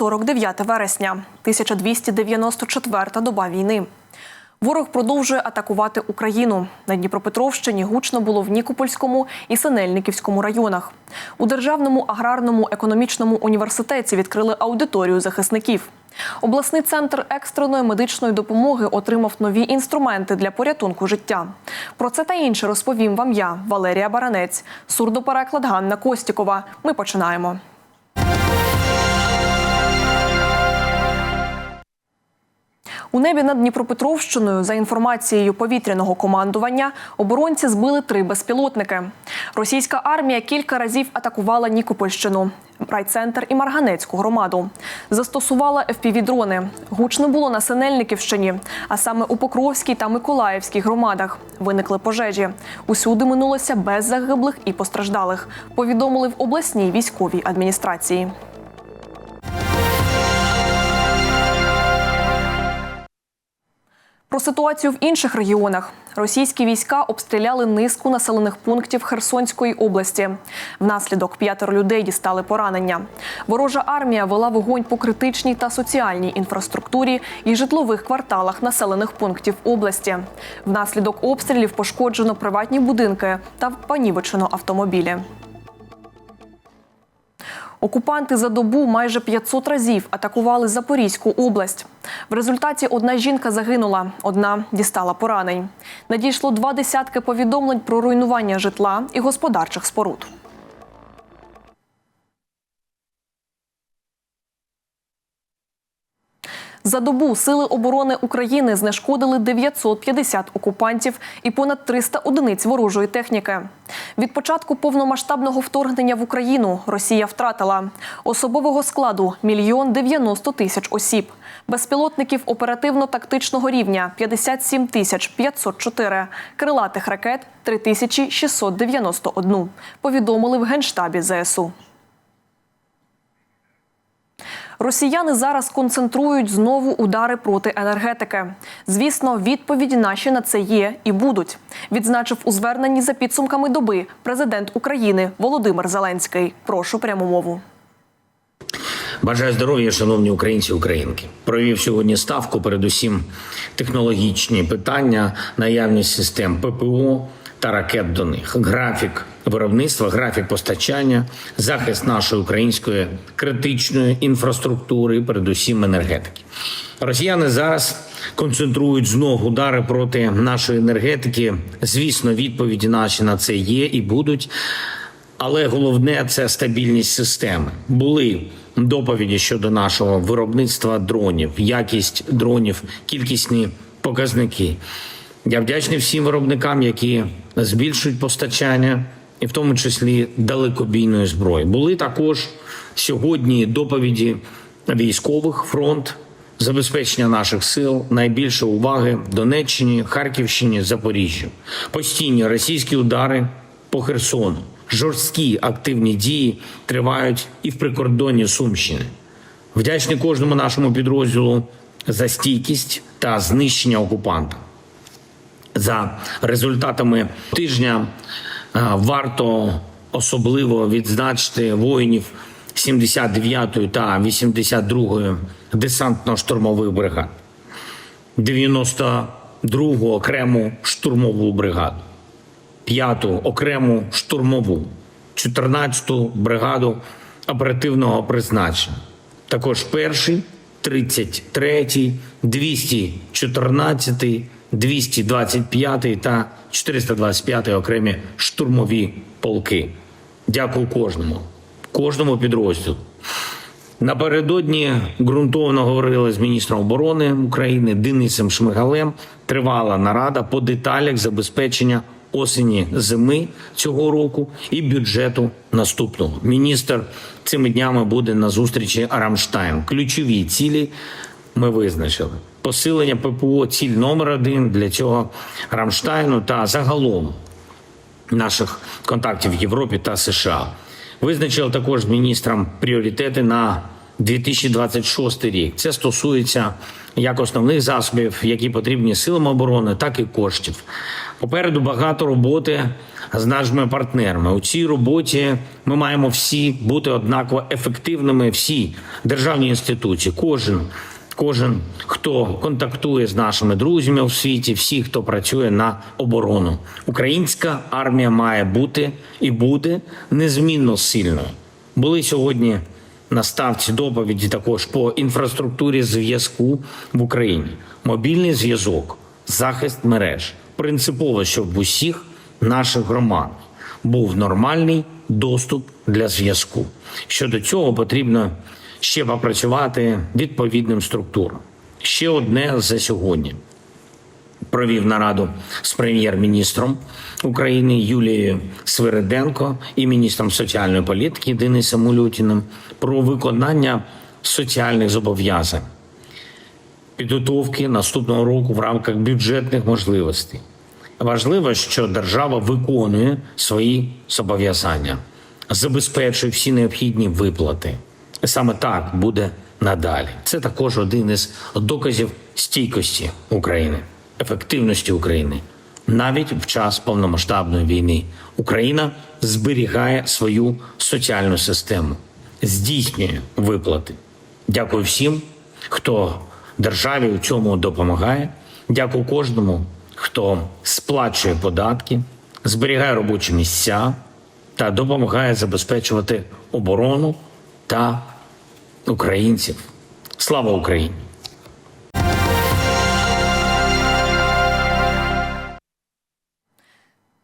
вівторок, 9 вересня, 1294 доба війни. Ворог продовжує атакувати Україну. На Дніпропетровщині гучно було в Нікопольському і Синельниківському районах. У Державному аграрному економічному університеті відкрили аудиторію захисників. Обласний центр екстреної медичної допомоги отримав нові інструменти для порятунку життя. Про це та інше розповім вам я, Валерія Баранець, сурдопереклад Ганна Костікова. Ми починаємо. У небі над Дніпропетровщиною, за інформацією повітряного командування, оборонці збили три безпілотники. Російська армія кілька разів атакувала Нікопольщину, райцентр і Марганецьку громаду. Застосувала FPV-дрони. Гучно було на Синельниківщині, а саме у Покровській та Миколаївській громадах. Виникли пожежі. Усюди минулося без загиблих і постраждалих. Повідомили в обласній військовій адміністрації. Ситуацію в інших регіонах російські війська обстріляли низку населених пунктів Херсонської області. Внаслідок п'ятеро людей дістали поранення. Ворожа армія вела вогонь по критичній та соціальній інфраструктурі і житлових кварталах населених пунктів області. Внаслідок обстрілів пошкоджено приватні будинки та понівечено автомобілі. Окупанти за добу майже 500 разів атакували Запорізьку область. В результаті одна жінка загинула, одна дістала поранень. Надійшло два десятки повідомлень про руйнування житла і господарчих споруд. За добу сили оборони України знешкодили 950 окупантів і понад 300 одиниць ворожої техніки. Від початку повномасштабного вторгнення в Україну Росія втратила особового складу мільйон 90 тисяч осіб, безпілотників оперативно-тактичного рівня 57 тисяч 504, крилатих ракет 3691, повідомили в Генштабі ЗСУ. Росіяни зараз концентрують знову удари проти енергетики. Звісно, відповіді наші на це є і будуть. Відзначив у зверненні за підсумками доби президент України Володимир Зеленський. Прошу пряму мову. Бажаю здоров'я, шановні українці українки. Провів сьогодні ставку, передусім технологічні питання, наявність систем ППО та ракет до них, графік виробництва, графік постачання, захист нашої української критичної інфраструктури, передусім енергетики. Росіяни зараз концентрують знову удари проти нашої енергетики. Звісно, відповіді наші на це є і будуть. Але головне це стабільність системи. Були доповіді щодо нашого виробництва дронів, якість дронів, кількісні показники. Я вдячний всім виробникам, які збільшують постачання, і в тому числі далекобійної зброї. Були також сьогодні доповіді військових фронт. Забезпечення наших сил найбільше уваги Донеччині, Харківщині, Запоріжжю. Постійні російські удари по Херсону, жорсткі активні дії тривають і в прикордонні Сумщини. Вдячний кожному нашому підрозділу за стійкість та знищення окупанта. За результатами тижня е, варто особливо відзначити воїнів 79-ї та 82-ї десантно-штурмових бригад, 92-гу окрему штурмову бригаду, 5-ту окрему штурмову, 14-ту бригаду оперативного призначення, також перший, 33-й, 214-й, 225 та 425 окремі штурмові полки. Дякую кожному, кожному підрозділу. Напередодні ґрунтовно говорили з міністром оборони України Денисом Шмигалем. Тривала нарада по деталях забезпечення осені зими цього року і бюджету наступного. Міністр цими днями буде на зустрічі Рамштайн. Ключові цілі ми визначили. Посилення ППО ціль номер один для цього Рамштайну та загалом наших контактів в Європі та США. Визначили також з міністром пріоритети на 2026 рік. Це стосується як основних засобів, які потрібні силам оборони, так і коштів. Попереду багато роботи з нашими партнерами. У цій роботі ми маємо всі бути однаково ефективними. Всі державні інституції, кожен, кожен, хто контактує з нашими друзями у світі, всі, хто працює на оборону. Українська армія має бути і буде незмінно сильною. Були сьогодні на ставці доповіді також по інфраструктурі зв'язку в Україні. Мобільний зв'язок, захист мереж. Принципово, щоб в усіх наших громадах був нормальний доступ для зв'язку. Щодо цього потрібно ще попрацювати відповідним структурам. Ще одне за сьогодні провів нараду з прем'єр-міністром України Юлією Свириденко і міністром соціальної політики Денисом Улютіним про виконання соціальних зобов'язань підготовки наступного року в рамках бюджетних можливостей. Важливо, що держава виконує свої зобов'язання, забезпечує всі необхідні виплати. Саме так буде надалі. Це також один із доказів стійкості України, ефективності України. Навіть в час повномасштабної війни Україна зберігає свою соціальну систему, здійснює виплати. Дякую всім, хто державі у цьому допомагає. Дякую кожному, хто сплачує податки, зберігає робочі місця та допомагає забезпечувати оборону та українців. Слава Україні!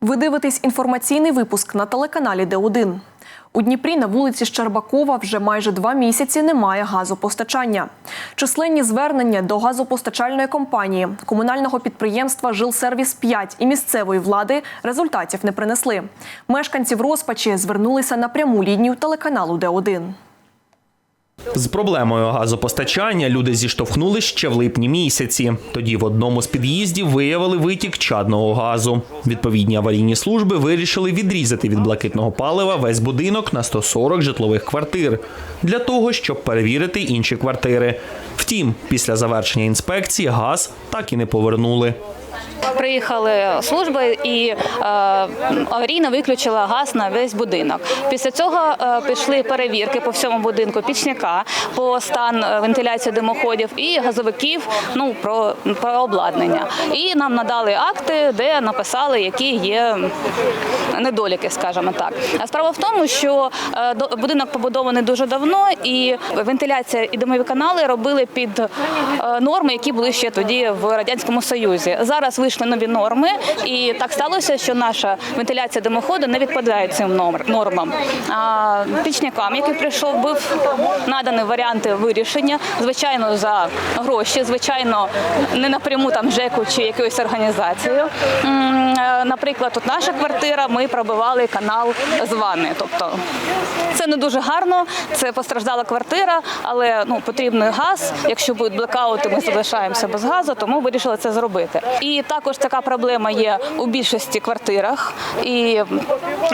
Ви дивитесь інформаційний випуск на телеканалі Д1. У Дніпрі на вулиці Щербакова вже майже два місяці немає газопостачання. Численні звернення до газопостачальної компанії, комунального підприємства Жилсервіс 5 і місцевої влади результатів не принесли. Мешканці в розпачі звернулися на пряму лінію телеканалу Д1. З проблемою газопостачання люди зіштовхнулись ще в липні місяці. Тоді в одному з під'їздів виявили витік чадного газу. Відповідні аварійні служби вирішили відрізати від блакитного палива весь будинок на 140 житлових квартир для того, щоб перевірити інші квартири. Втім, після завершення інспекції газ так і не повернули. Приїхали служби і е, аварійно виключила газ на весь будинок. Після цього е, пішли перевірки по всьому будинку пічника, по стан е, вентиляції димоходів і газовиків. Ну про, про обладнання. І нам надали акти, де написали, які є недоліки, скажімо так. А справа в тому, що будинок побудований дуже давно, і вентиляція і димові канали робили під норми, які були ще тоді в радянському союзі. Зараз вийшли нові норми, і так сталося, що наша вентиляція димоходу не відповідає цим нормам. А пічникам, який прийшов, був надані варіанти вирішення, звичайно, за гроші, звичайно, не напряму там ЖЕКу чи якоюсь організацією. Е, Наприклад, тут наша квартира, ми пробивали канал з ванни. Тобто це не дуже гарно, це постраждала квартира, але ну потрібний газ. Якщо будуть блекаути, ми залишаємося без газу, тому вирішили це зробити. І також така проблема є у більшості квартирах. І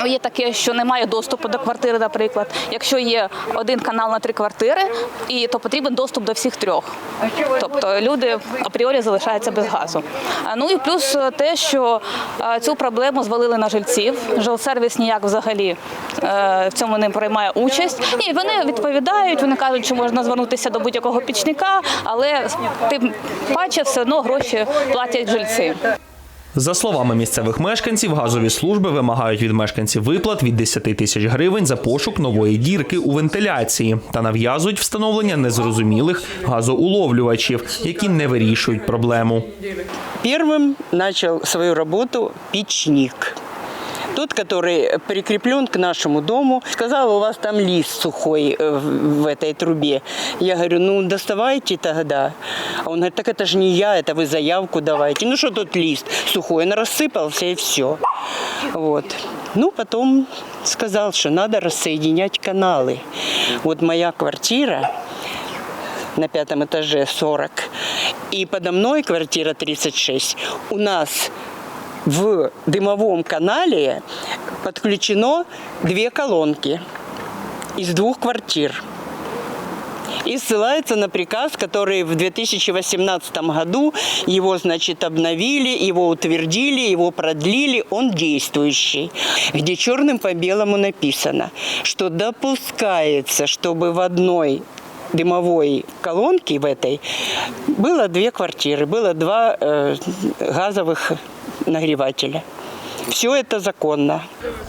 є таке, що немає доступу до квартири, наприклад. Якщо є один канал на три квартири, і то потрібен доступ до всіх трьох. Тобто люди апріорі залишаються без газу. Ну і плюс е, те, що е, цю проблему звалили на жильців. Жилсервіс ніяк взагалі е, в цьому не приймає участь. І вони відповідають, вони кажуть, що можна звернутися до будь-якого пічника, але тим паче все одно гроші платять жильці. За словами місцевих мешканців, газові служби вимагають від мешканців виплат від 10 тисяч гривень за пошук нової дірки у вентиляції та нав'язують встановлення незрозумілих газоуловлювачів, які не вирішують проблему. Першим почав свою роботу печник Тот, который прикреплен к нашему дому, сказал, у вас там лист сухой э, в в этой трубе. Я говорю, ну доставайте тогда. А он говорит, так это же не я, это вы заявку давайте. Ну что тут лист сухой? Он рассыпался и все. Вот. Ну, потом сказал, что надо рассоединять каналы. Вот моя квартира на пятом этаже 40. И подо мной квартира 36. У нас в дымовом канале подключено две колонки из двух квартир. и ссылается на приказ, который в 2018 году его, значит, обновили, его утвердили, его продлили, он действующий, где черным по белому написано, что допускается, чтобы в одной дымовой колонке в этой было две квартиры, было два э, газовых нагревателя. Все це законно.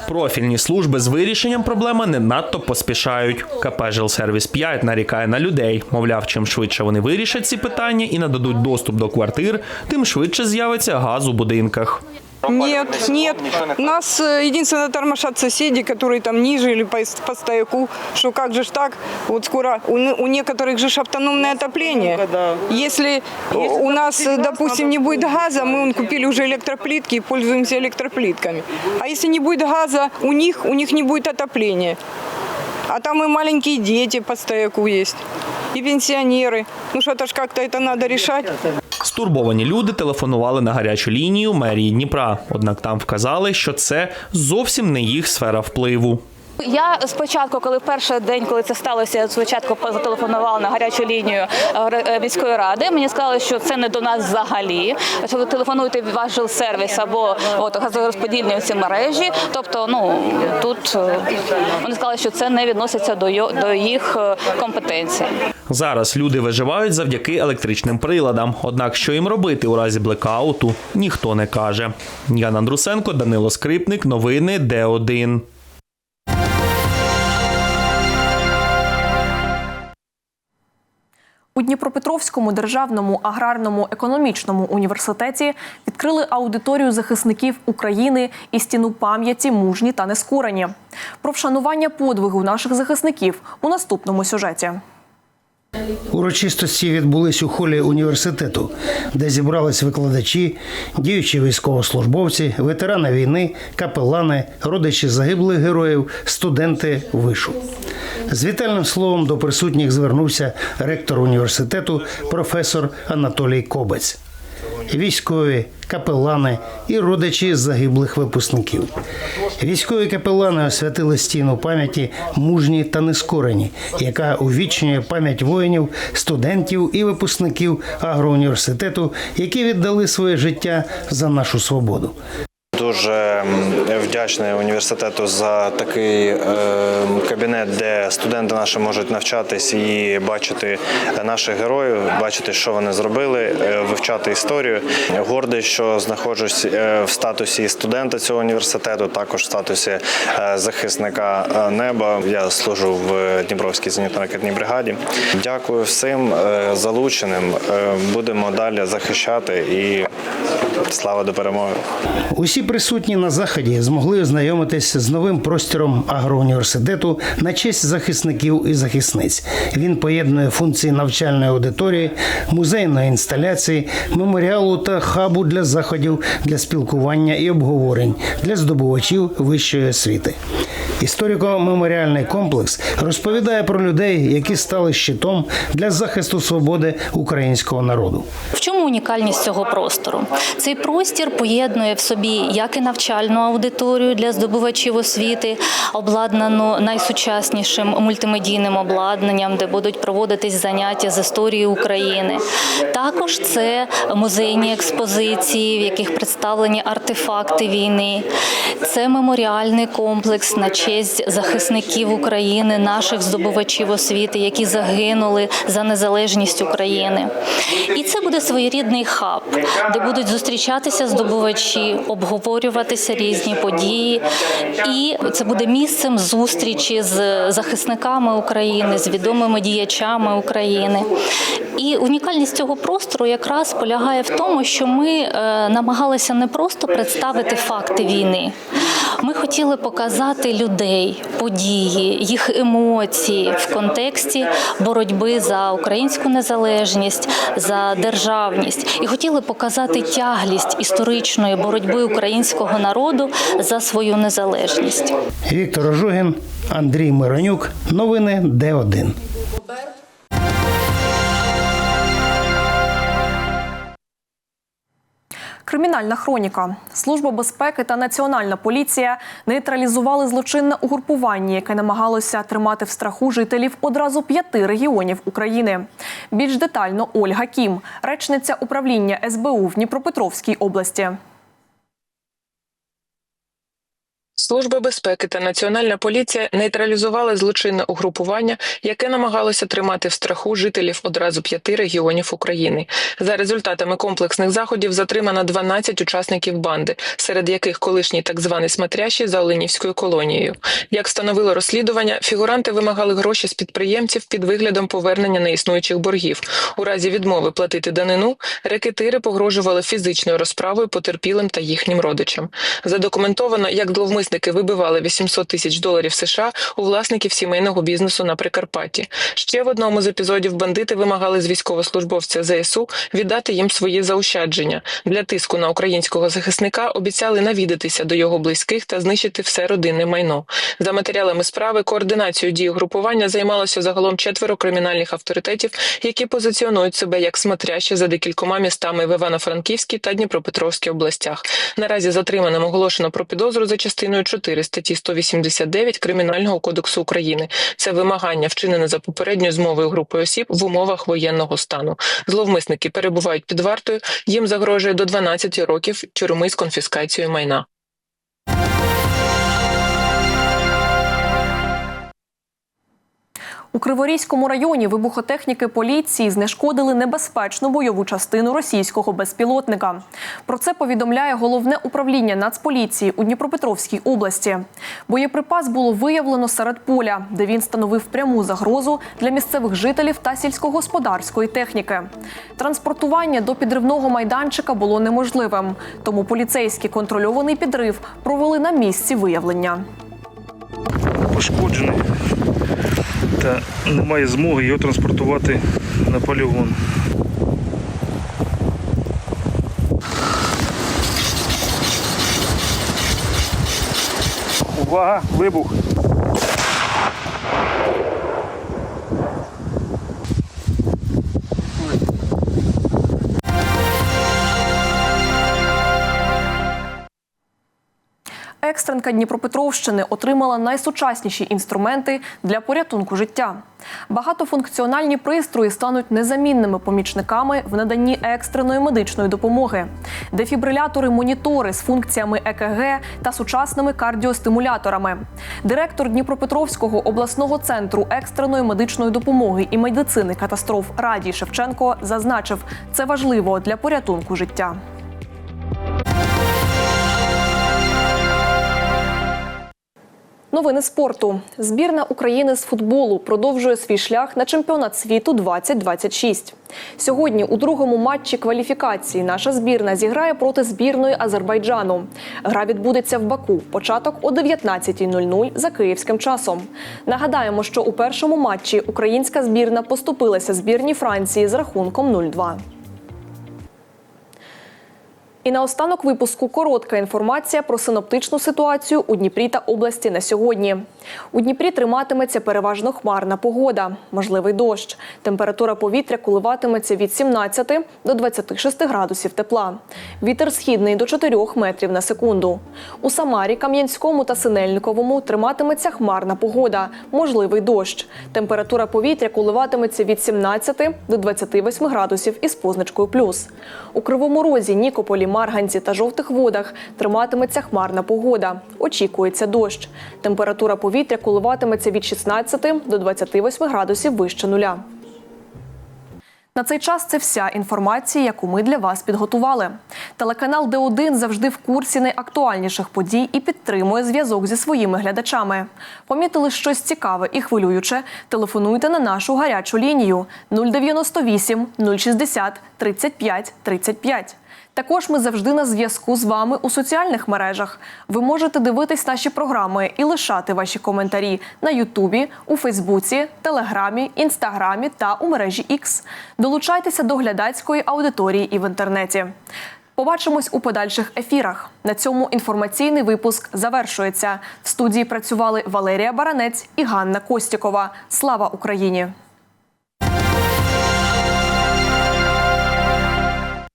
Профільні служби з вирішенням проблеми не надто поспішають. КП «Жилсервіс 5 нарікає на людей. Мовляв, чим швидше вони вирішать ці питання і нададуть доступ до квартир, тим швидше з'явиться газ у будинках. Нет, нет. Нас э, единственное тормошат соседи, которые там ниже или по, по стояку, что как же ж так, вот скоро у, у некоторых же ж автономное отопление. Если у нас, допустим, не будет газа, мы вон, купили уже электроплитки и пользуемся электроплитками. А если не будет газа, у них, у них не будет отопления. А там и маленькие дети по стояку есть, и пенсионеры. Ну что-то ж как-то это надо решать. Стурбовані люди телефонували на гарячу лінію мерії Дніпра. Однак там вказали, що це зовсім не їх сфера впливу. Я спочатку, коли перший день, коли це сталося, я спочатку зателефонувала на гарячу лінію е, е, міської ради. Мені сказали, що це не до нас взагалі. Що ви телефонуєте в ваш жилсервіс або от газорозподільні ці мережі. Тобто, ну тут е, вони сказали, що це не відноситься до до їх компетенції. Зараз люди виживають завдяки електричним приладам. Однак, що їм робити у разі блекауту, ніхто не каже. Ян Андрусенко, Данило Скрипник, новини Д1. У Дніпропетровському державному аграрному економічному університеті відкрили аудиторію захисників України і стіну пам'яті мужні та нескорені. Про вшанування подвигу наших захисників у наступному сюжеті. Урочистості відбулись у холі університету, де зібрались викладачі, діючі військовослужбовці, ветерани війни, капелани, родичі загиблих героїв, студенти вишу. З вітальним словом до присутніх звернувся ректор університету професор Анатолій Кобець. Військові, капелани і родичі загиблих випускників. Військові капелани освятили стіну пам'яті мужні та нескорені, яка увічнює пам'ять воїнів, студентів і випускників агроуніверситету, які віддали своє життя за нашу свободу. Дуже вдячний університету за такий е, кабінет, де студенти наші можуть навчатись і бачити наших героїв, бачити, що вони зробили, е, вивчати історію. Гордий, що знаходжусь е, в статусі студента цього університету, також в статусі е, захисника неба. Я служу в Дніпровській зенітно-ракетній бригаді. Дякую всім залученим. Будемо далі захищати і слава до перемоги. Усі присутні на заході змогли ознайомитись з новим простором агроуніверситету на честь захисників і захисниць. Він поєднує функції навчальної аудиторії, музейної інсталяції, меморіалу та хабу для заходів для спілкування і обговорень для здобувачів вищої освіти. Історико-меморіальний комплекс розповідає про людей, які стали щитом для захисту свободи українського народу. В чому унікальність цього простору? Цей простір поєднує в собі як і навчальну аудиторію для здобувачів освіти, обладнану найсучаснішим мультимедійним обладнанням, де будуть проводитись заняття з історії України. Також це музейні експозиції, в яких представлені артефакти війни. Це меморіальний комплекс на честь захисників України, наших здобувачів освіти, які загинули за незалежність України. І це буде своєрідний хаб, де будуть зустрічатися здобувачі, обговорюватися різні події. І це буде місцем зустрічі з захисниками України, з відомими діячами України. І унікальність цього простору якраз полягає в тому, що ми е, намагалися не просто представити факти війни. Ми хотіли показати людей, події, їх емоції в контексті боротьби за українську незалежність, за державність, і хотіли показати тяглість історичної боротьби українського народу за свою незалежність. Віктор Ожогін, Андрій Миронюк. Новини Д1. Кримінальна хроніка. Служба безпеки та національна поліція нейтралізували злочинне угрупування, яке намагалося тримати в страху жителів одразу п'яти регіонів України. Більш детально Ольга Кім, речниця управління СБУ в Дніпропетровській області. Служба безпеки та національна поліція нейтралізували злочинне угрупування, яке намагалося тримати в страху жителів одразу п'яти регіонів України. За результатами комплексних заходів затримано 12 учасників банди, серед яких колишній так званий смотрящий за Оленівською колонією. Як встановило розслідування, фігуранти вимагали гроші з підприємців під виглядом повернення неіснуючих боргів. У разі відмови платити данину рекетири погрожували фізичною розправою потерпілим та їхнім родичам. Задокументовано, як зловмисники вибивали 800 тисяч доларів США у власників сімейного бізнесу на Прикарпатті. Ще в одному з епізодів бандити вимагали з військовослужбовця ЗСУ віддати їм свої заощадження. Для тиску на українського захисника обіцяли навідатися до його близьких та знищити все родинне майно. За матеріалами справи координацією дії групування займалося загалом четверо кримінальних авторитетів, які позиціонують себе як смотрящі за декількома містами в Івано-Франківській та Дніпропетровській областях. Наразі затриманим оголошено про підозру за частиною 4 статті 189 Кримінального кодексу України. Це вимагання, вчинене за попередньою змовою групи осіб в умовах воєнного стану. Зловмисники перебувають під вартою. Їм загрожує до 12 років тюрми з конфіскацією майна. У Криворізькому районі вибухотехніки поліції знешкодили небезпечну бойову частину російського безпілотника. Про це повідомляє головне управління Нацполіції у Дніпропетровській області. Боєприпас було виявлено серед поля, де він становив пряму загрозу для місцевих жителів та сільськогосподарської техніки. Транспортування до підривного майданчика було неможливим, тому поліцейський контрольований підрив провели на місці виявлення. пошкоджений та немає змоги його транспортувати на полігон. Увага, вибух! Екстренка Дніпропетровщини отримала найсучасніші інструменти для порятунку життя. Багатофункціональні пристрої стануть незамінними помічниками в наданні екстреної медичної допомоги. Дефібрилятори, монітори з функціями ЕКГ та сучасними кардіостимуляторами. Директор Дніпропетровського обласного центру екстреної медичної допомоги і медицини катастроф Радій Шевченко зазначив, це важливо для порятунку життя. Новини спорту. Збірна України з футболу продовжує свій шлях на чемпіонат світу 2026. Сьогодні у другому матчі кваліфікації наша збірна зіграє проти збірної Азербайджану. Гра відбудеться в Баку. Початок о 19.00 за київським часом. Нагадаємо, що у першому матчі українська збірна поступилася збірній Франції з рахунком 0-2. І наостанок випуску коротка інформація про синоптичну ситуацію у Дніпрі та області на сьогодні. У Дніпрі триматиметься переважно хмарна погода, можливий дощ. Температура повітря коливатиметься від 17 до 26 градусів тепла. Вітер східний до 4 метрів на секунду. У Самарі, Кам'янському та Синельниковому триматиметься хмарна погода, можливий дощ. Температура повітря коливатиметься від 17 до 28 градусів із позначкою плюс. У Кривому Розі, Нікополі, Марганці та жовтих водах триматиметься хмарна погода. Очікується дощ. Температура повітря коливатиметься від 16 до 28 градусів вище нуля. На цей час це вся інформація, яку ми для вас підготували. Телеканал Д1 завжди в курсі найактуальніших подій і підтримує зв'язок зі своїми глядачами. Помітили щось цікаве і хвилююче? Телефонуйте на нашу гарячу лінію 098 060 35 35. Також ми завжди на зв'язку з вами у соціальних мережах. Ви можете дивитись наші програми і лишати ваші коментарі на Ютубі, у Фейсбуці, Телеграмі, Інстаграмі та у мережі X. Долучайтеся до глядацької аудиторії і в інтернеті. Побачимось у подальших ефірах. На цьому інформаційний випуск завершується. В студії працювали Валерія Баранець і Ганна Костікова. Слава Україні!